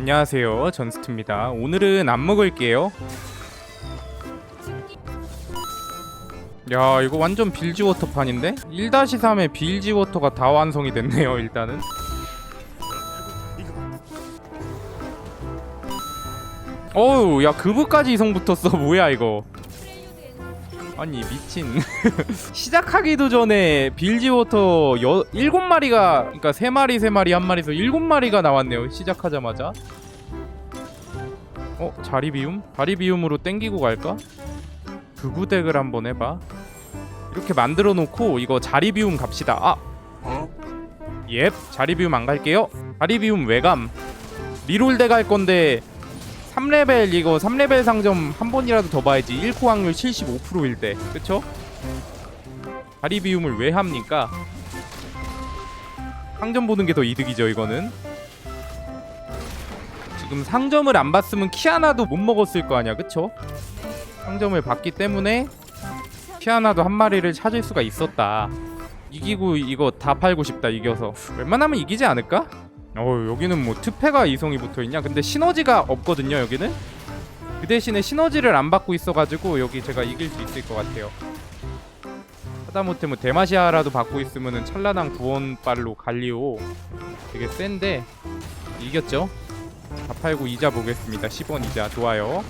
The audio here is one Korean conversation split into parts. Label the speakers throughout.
Speaker 1: 안녕하세요. 전스트입니다. 오늘은 안 먹을게요. 야 이거 완전 빌지워터판인데? 1-3에 빌지워터가 다 완성이 됐네요 일단은. 어우 야 그부까지 이성 붙었어. 뭐야 이거 아니 미친 시작하기도 전에 빌지워터 여, 7마리가 그러니까 3마리 3마리 1마리에서 7마리가 나왔네요 시작하자마자 어? 자리 비움? 자리 비움으로 땡기고 갈까? 그구 덱을 한번 해봐 이렇게 만들어 놓고 이거 자리 비움 갑시다 아! 옙 자리 비움 안 갈게요 자리 비움 외감 리롤 덱할 건데 3레벨 이거 3레벨 상점 한 번이라도 더 봐야지 1코 확률 75%일 때 그쵸? 다리 비움을 왜 합니까? 상점 보는 게 더 이득이죠 이거는 지금 상점을 안 봤으면 키아나도 못 먹었을 거 아니야 그쵸? 상점을 봤기 때문에 키아나도 한 마리를 찾을 수가 있었다 이기고 이거 다 팔고 싶다 이겨서 웬만하면 이기지 않을까? 어 여기는 뭐 특패가 이성이 붙어있냐? 근데 시너지가 없거든요 여기는. 그 대신에 시너지를 안 받고 있어가지고 여기 제가 이길 수 있을 것 같아요. 하다못해 뭐 데마시아라도 받고 있으면은 찬란한 구원빨로 갈리오. 되게 센데 이겼죠? 다 팔고 이자 보겠습니다. 10원 이자. 좋아요.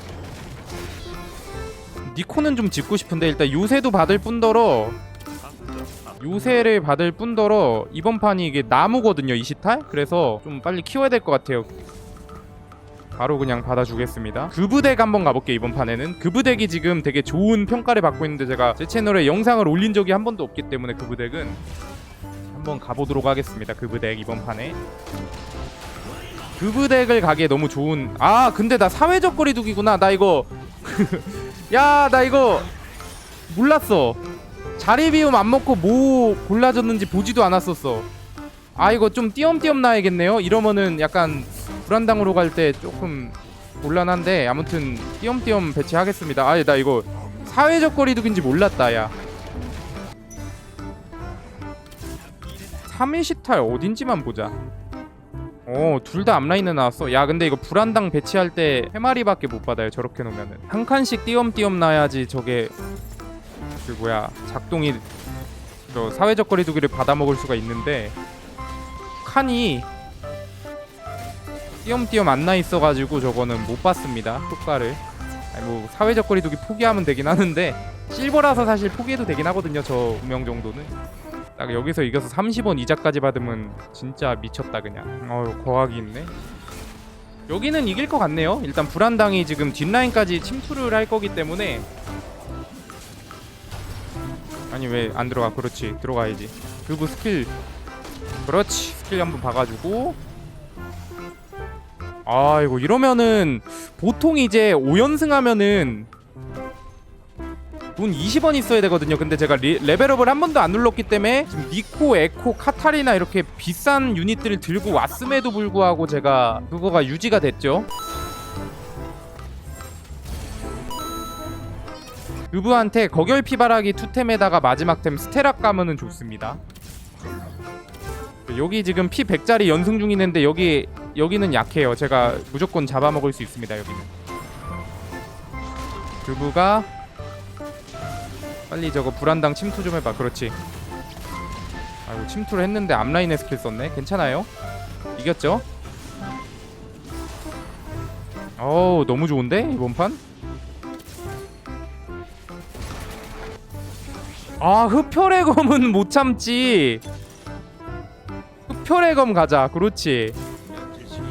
Speaker 1: 니코는 좀 짚고 싶은데 일단 요새도 받을 뿐더러 요새를 받을 뿐더러 이번 판이 이게 나무거든요 이시탈? 그래서 좀 빨리 키워야 될 것 같아요. 바로 그냥 받아주겠습니다. 그부덱 한번 가볼게요 이번 판에는. 그부덱이 지금 되게 좋은 평가를 받고 있는데 제가 제 채널에 영상을 올린 적이 한 번도 없기 때문에 그부덱은 한번 가보도록 하겠습니다 그부덱 이번 판에. 그부덱을 가기에 너무 좋은 아 근데 나 사회적 거리두기구나. 나 이거 야 나 이거 몰랐어 자리 비움 안 먹고 뭐 골라졌는지 보지도 않았었어. 아 이거 좀 띄엄띄엄 나야겠네요. 이러면은 약간 불안당으로 갈 때 조금 곤란한데 아무튼 띄엄띄엄 배치하겠습니다. 아나 이거 사회적 거리두기인지 몰랐다 야. 3일 시탈 어딘지만 보자. 어, 둘 다 앞라인에 나왔어. 야, 근데 이거 불안당 배치할 때세 마리밖에 못 받아요. 저렇게 놓으면은 한 칸씩 띄엄띄엄 나야지 저게 그 뭐야 작동이 저 사회적 거리두기를 받아 먹을 수가 있는데 칸이 띄엄띄엄 안 나 있어가지고 저거는 못 봤습니다 효과를. 아니 뭐 사회적 거리두기 포기하면 되긴 하는데 실버라서 사실 포기해도 되긴 하거든요 저 운명 정도는. 딱 여기서 이겨서 30원 이자까지 받으면 진짜 미쳤다 그냥. 어우 거학이 있네. 여기는 이길 것 같네요. 일단 불안당이 지금 뒷라인까지 침투를 할 거기 때문에 아니 왜 안 들어가? 그렇지. 들어가야지. 그부 스킬. 그렇지. 스킬 한번 봐가지고. 아이고 이러면은 보통 이제 5연승 하면은 돈 20원 있어야 되거든요. 근데 제가 리, 레벨업을 한 번도 안 눌렀기 때문에 지금 니코, 에코, 카타리나 이렇게 비싼 유닛들을 들고 왔음에도 불구하고 제가 그거가 유지가 됐죠 그부한테 거결 피바라기 투템에다가 마지막 템 스테락 가면은 좋습니다. 여기 지금 피 100짜리 연승 중이는데 여기 여기는 약해요. 제가 무조건 잡아먹을 수 있습니다. 여기는. 그부가 빨리 저거 불안당 침투 좀 해봐. 그렇지. 아이고 침투를 했는데 앞라인에 스킬 썼네. 괜찮아요? 이겼죠? 어우 너무 좋은데 이번 판? 아 흡혈의 검은 못 참지. 흡혈의 검 가자. 그렇지.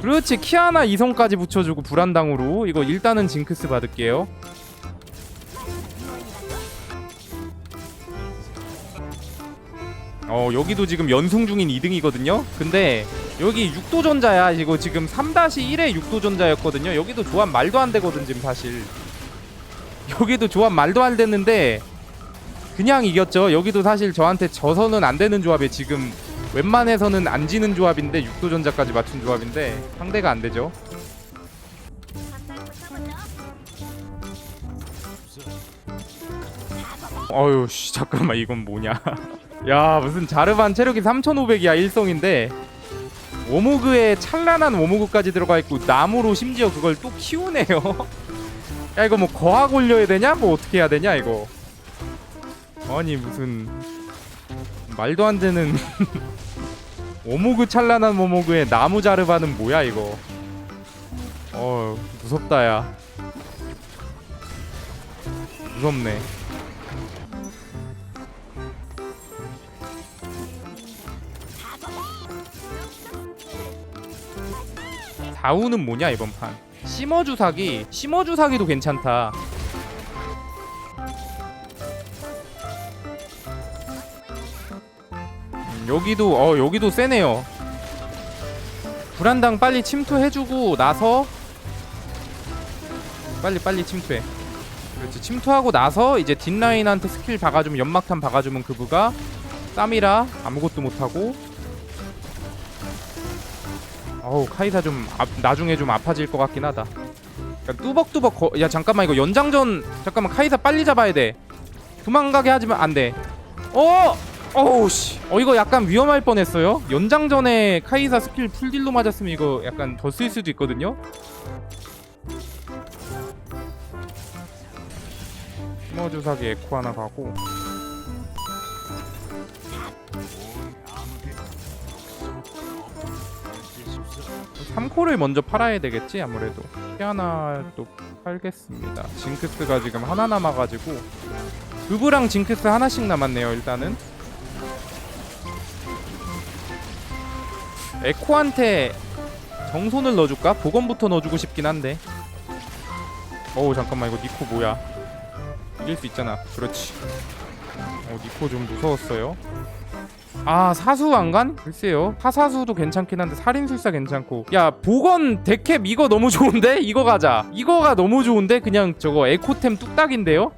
Speaker 1: 그렇지. 키아나 이성까지 붙여주고 불안당으로. 이거 일단은 징크스 받을게요. 어 여기도 지금 연승 중인 2등이거든요. 근데 여기 6도전자야. 이거 지금 3-1의 6도전자였거든요. 여기도 조합 말도 안 되거든 지금 사실. 여기도 조합 말도 안 됐는데 그냥 이겼죠. 여기도 사실 저한테 져서는 안 되는 조합에 지금 웬만해서는 안 지는 조합인데 육도전자까지 맞춘 조합인데 상대가 안 되죠. 어휴 씨 잠깐만 이건 뭐냐 야 무슨 자르반 체력이 3500이야 일성인데 오모그에 찬란한 오모그까지 들어가 있고 나무로 심지어 그걸 또 키우네요. 야 이거 뭐 거학 올려야 되냐? 뭐 어떻게 해야 되냐 이거? 아니 무슨 말도 안 되는 오모그 찬란한 오모그에 나무 자르바는 뭐야 이거? 어 무섭다 야. 무섭네. 다우는 뭐냐 이번 판? 심어 주사기, 심어 주사기도 괜찮다. 여기도 어 여기도 세네요. 불안당 빨리 침투해주고 나서 빨리 빨리 침투해. 그렇지 침투하고 나서 이제 뒷라인한테 스킬 박아주면 연막탄 박아주면 그부가 쌈이라 아무것도 못하고 어우 카이사 좀 아, 나중에 좀 아파질 것 같긴 하다 그러니까 뚜벅뚜벅 거... 야 잠깐만 이거 연장전 잠깐만 카이사 빨리 잡아야 돼 도망가게 하지만 안돼 어! 어우 씨 어 이거 약간 위험할 뻔했어요. 연장전에 카이사 스킬 풀딜로 맞았으면 이거 약간 졌을 수도 있거든요. 심어 주사기 에코 하나 가고. 삼코를 먼저 팔아야 되겠지 아무래도. 피아나 또 팔겠습니다. 징크스가 지금 하나 남아가지고. 그브랑 징크스 하나씩 남았네요 일단은 에코한테 정손을 넣어줄까? 보건부터 넣어주고 싶긴 한데 어우 잠깐만 이거 니코 뭐야 이길 수 있잖아 그렇지 어 니코 좀 무서웠어요 아 사수 안간? 글쎄요 파사수도 괜찮긴 한데 살인술사 괜찮고 야 보건 데캡 이거 너무 좋은데? 이거 가자 이거가 너무 좋은데? 그냥 저거 에코템 뚝딱인데요?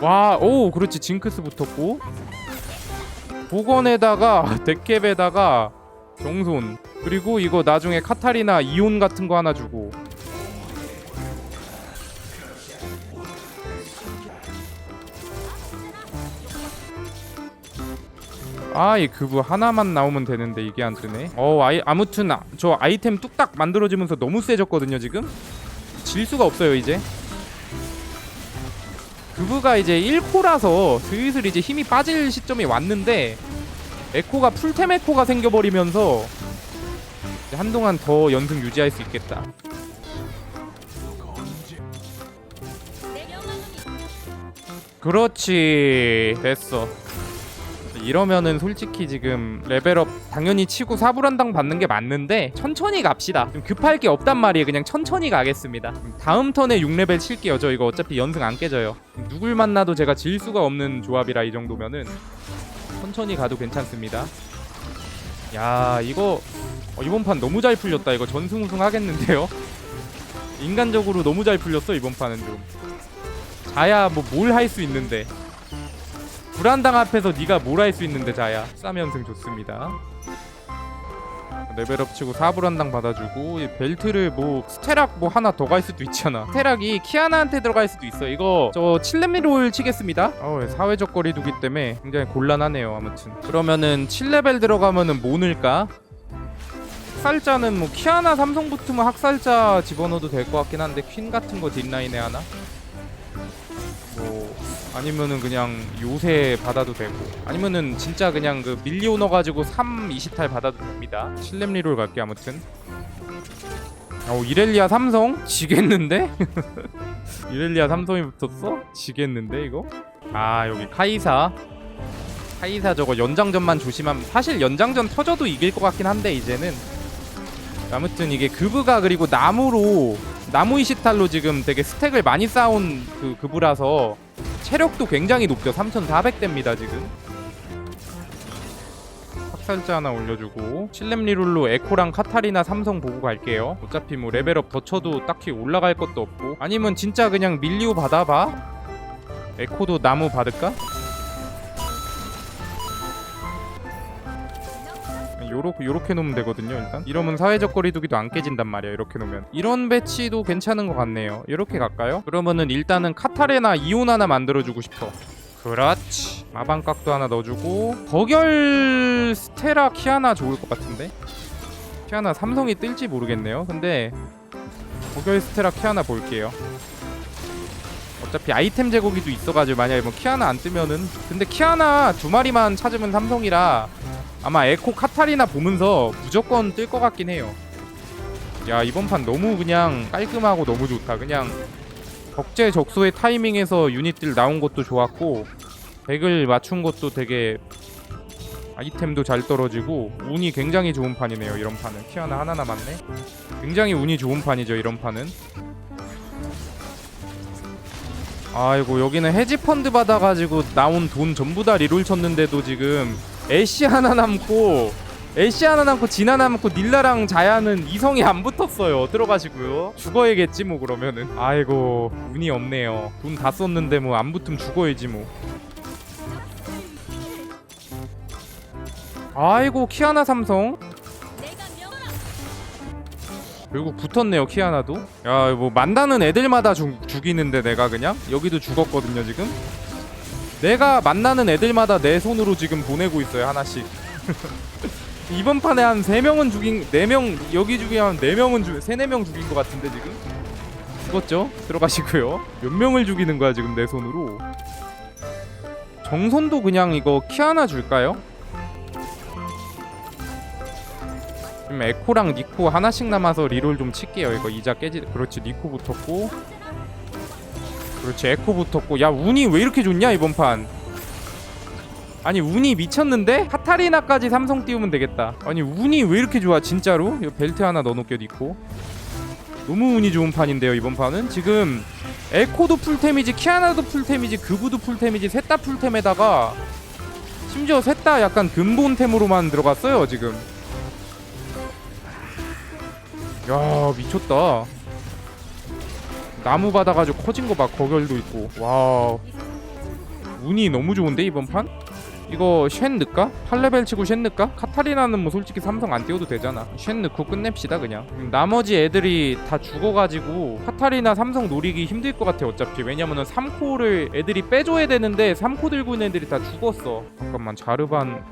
Speaker 1: 와오 그렇지 징크스 붙었고 보건에다가 데캡에다가 정손 그리고 이거 나중에 카타리나 이온 같은 거 하나 주고 아, 이 그부 하나만 나오면 되는데 이게 안 뜨네. 어, 아이 아무튼 아, 저 아이템 뚝딱 만들어지면서 너무 세졌거든요, 지금. 질 수가 없어요, 이제. 그부가 이제 1코라서 슬슬 이제 힘이 빠질 시점이 왔는데 에코가 풀템 에코가 생겨버리면서 한동안 더 연승 유지할 수 있겠다. 그렇지 됐어 이러면은 솔직히 지금 레벨업 당연히 치고 사불한당 받는 게 맞는데 천천히 갑시다. 좀 급할 게 없단 말이에요. 그냥 천천히 가겠습니다. 다음 턴에 6레벨 칠게요 저 이거 어차피 연승 안 깨져요. 누굴 만나도 제가 질 수가 없는 조합이라 이 정도면은 천천히 가도 괜찮습니다. 야 이거 어, 이번 판 너무 잘 풀렸다. 이거 전승 우승 하겠는데요? 인간적으로 너무 잘 풀렸어 이번 판은 좀. 자야 뭐 뭘 할 수 있는데 불안당 앞에서 네가 뭘 할 수 있는데 자야? 3연승 좋습니다. 레벨업 치고 4불안당 받아주고 이 벨트를 뭐 스테락 뭐 하나 더 갈 수도 있잖아. 스테락이 키아나한테 들어갈 수도 있어. 이거 저 7레벨 치겠습니다. 어 사회적 거리 두기 때문에 굉장히 곤란하네요 아무튼. 그러면은 7레벨 들어가면은 뭐 넣을까? 학살자는 뭐 키아나 삼성 붙으면 학살자 집어넣어도 될 것 같긴 한데 퀸 같은 거 뒷라인에 하나? 뭐 아니면은 그냥 요새 받아도 되고 아니면은 진짜 그냥 그 밀리오 넣어가지고 3 20탈 받아도 됩니다 7렘 리롤 갈게 아무튼 어 이렐리아 삼성? 지겠는데? 이렐리아 삼성이 붙었어? 지겠는데 이거? 아 여기 카이사 카이사 저거 연장전만 조심하면 사실 연장전 터져도 이길 것 같긴 한데 이제는 아무튼 이게 그브가 그리고 나무로 나무 이시탈로 지금 되게 스택을 많이 쌓은 그 그브라서 체력도 굉장히 높죠. 3400대입니다 지금. 학살자 하나 올려주고 칠렘 리룰로 에코랑 카타리나 삼성 보고 갈게요. 어차피 뭐 레벨업 더 쳐도 딱히 올라갈 것도 없고. 아니면 진짜 그냥 밀리오 받아봐. 에코도 나무 받을까? 요렇게 요렇게 놓으면 되거든요 일단. 이러면 사회적 거리두기도 안 깨진단 말이야 이렇게 놓으면. 이런 배치도 괜찮은 것 같네요. 이렇게 갈까요? 그러면은 일단은 카타레나 이온 하나 만들어주고 싶어. 그렇지. 마방각도 하나 넣어주고. 거결 스테라 키아나 좋을 것 같은데? 키아나 삼성이 뜰지 모르겠네요. 근데 거결 스테라 키아나 볼게요. 어차피 아이템 제거기도 있어가지고 만약에 뭐 키아나 안 뜨면은. 근데 키아나 두 마리만 찾으면 삼성이라 아마 에코 카타리나 보면서 무조건 뜰 것 같긴 해요. 야 이번 판 너무 그냥 깔끔하고 너무 좋다. 그냥 적재적소의 타이밍에서 유닛들 나온 것도 좋았고 백을 맞춘 것도 되게 아이템도 잘 떨어지고 운이 굉장히 좋은 판이네요 이런 판은. 키아나 하나 남았네? 굉장히 운이 좋은 판이죠 이런 판은. 아이고 여기는 헤지펀드 받아가지고 나온 돈 전부 다 리롤 쳤는데도 지금 애쉬 하나 남고 애쉬 하나 남고 진 하나 남고 닐라랑 자야는 이성이 안 붙었어요. 들어가시고요. 죽어야겠지 뭐 그러면은. 아이고 운이 없네요. 돈 다 썼는데 뭐 안 붙으면 죽어야지 뭐. 아이고 키아나 삼성. 결국 붙었네요 키아나도. 야 뭐 만나는 애들마다 죽, 죽이는데 내가 그냥? 여기도 죽었거든요 지금 내가 만나는 애들마다 내 손으로 지금 보내고 있어요 하나씩. 이번 판에 한 3명은 죽인 4명 여기 죽이면 4명은 죽 3, 4명 죽인 것 같은데 지금? 죽었죠? 들어가시고요. 몇 명을 죽이는 거야 지금 내 손으로? 정선도 그냥 이거 키아나 줄까요? 지금 에코랑 니코 하나씩 남아서 리롤 좀 칠게요. 이거 이자 깨지 그렇지 니코 붙었고 그렇지 에코 붙었고. 야 운이 왜 이렇게 좋냐 이번 판. 아니 운이 미쳤는데? 카타리나까지 삼성 띄우면 되겠다. 아니 운이 왜 이렇게 좋아 진짜로? 이거 벨트 하나 넣어놓게 니코 너무 운이 좋은 판인데요 이번 판은. 지금 에코도 풀템이지 키아나도 풀템이지 그부도 풀템이지 셋 다 풀템에다가 심지어 셋 다 약간 근본템으로만 들어갔어요 지금. 야 미쳤다 나무 받아가지고 커진 거봐 거결도 있고. 와 운이 너무 좋은데 이번 판? 이거 쉔 넣을까? 8레벨 치고 쉔 넣을까? 카타리나는 뭐 솔직히 삼성 안 띄워도 되잖아. 쉔 넣고 끝냅시다 그냥. 음, 나머지 애들이 다 죽어가지고 카타리나 삼성 노리기 힘들 것 같아 어차피. 왜냐면은 3코를 애들이 빼줘야 되는데 3코 들고 있는 애들이 다 죽었어. 잠깐만 자르반.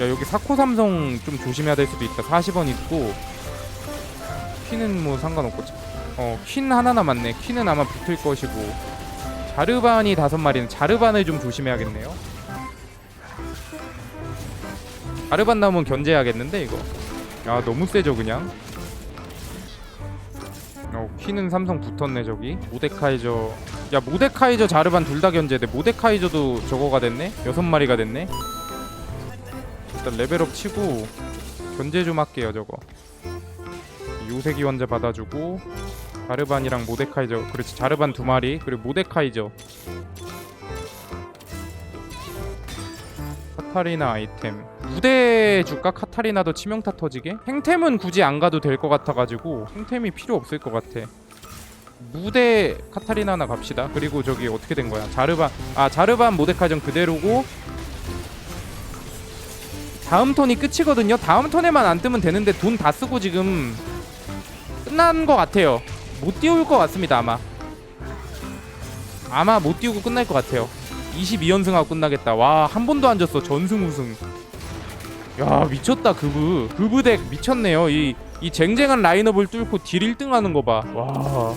Speaker 1: 야 여기 4코 삼성 좀 조심해야 될 수도 있다. 40원 있고. 키는 뭐 상관없고 어, 퀸 하나 남았네. 퀸은 아마 붙을 것이고 자르반이 다섯 마리는 자르반을 좀 조심해야겠네요. 자르반 나오면 견제해야겠는데 이거. 야 너무 세죠 그냥. 어 퀸은 삼성 붙었네 저기. 모데카이저. 야 모데카이저 자르반 둘 다 견제돼. 모데카이저도 저거가 됐네. 여섯 마리가 됐네. 일단 레벨업 치고 견제 좀 할게요 저거. 요세기 환자 받아주고 자르반이랑 모데카이저 그렇지. 자르반 두 마리 그리고 모데카이저. 카타리나 아이템. 무대 줄까? 카타리나도 치명타 터지게? 행템은 굳이 안 가도 될 것 같아가지고 행템이 필요 없을 것 같아. 무대 카타리나 하나 갑시다. 그리고 저기 어떻게 된 거야? 자르반. 아 자르반 모데카이전 그대로고. 다음 턴이 끝이거든요. 다음 턴에만 안 뜨면 되는데 돈 다 쓰고 지금 끝난 것 같아요. 못 띄울 것 같습니다 아마. 아마 못 띄우고 끝날 것 같아요. 22연승하고 끝나겠다. 와 한 번도 안 졌어 전승 우승. 야 미쳤다 그브. 그브 덱 미쳤네요. 이 이 쟁쟁한 라인업을 뚫고 딜 1등 하는 거 봐. 와.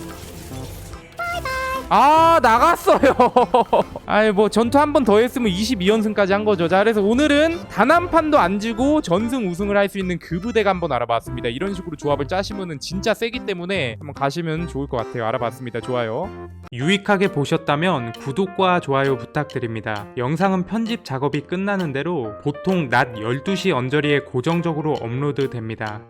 Speaker 1: 아 나갔어요. 아이 뭐 전투 한 번 더 했으면 22연승까지 한 거죠. 자 그래서 오늘은 단 한 판도 안 지고 전승 우승을 할 수 있는 그 부대가 한번 알아봤습니다. 이런 식으로 조합을 짜시면은 진짜 세기 때문에 한번 가시면 좋을 것 같아요. 알아봤습니다. 좋아요. 유익하게 보셨다면 구독과 좋아요 부탁드립니다. 영상은 편집 작업이 끝나는 대로 보통 낮 12시 언저리에 고정적으로 업로드 됩니다.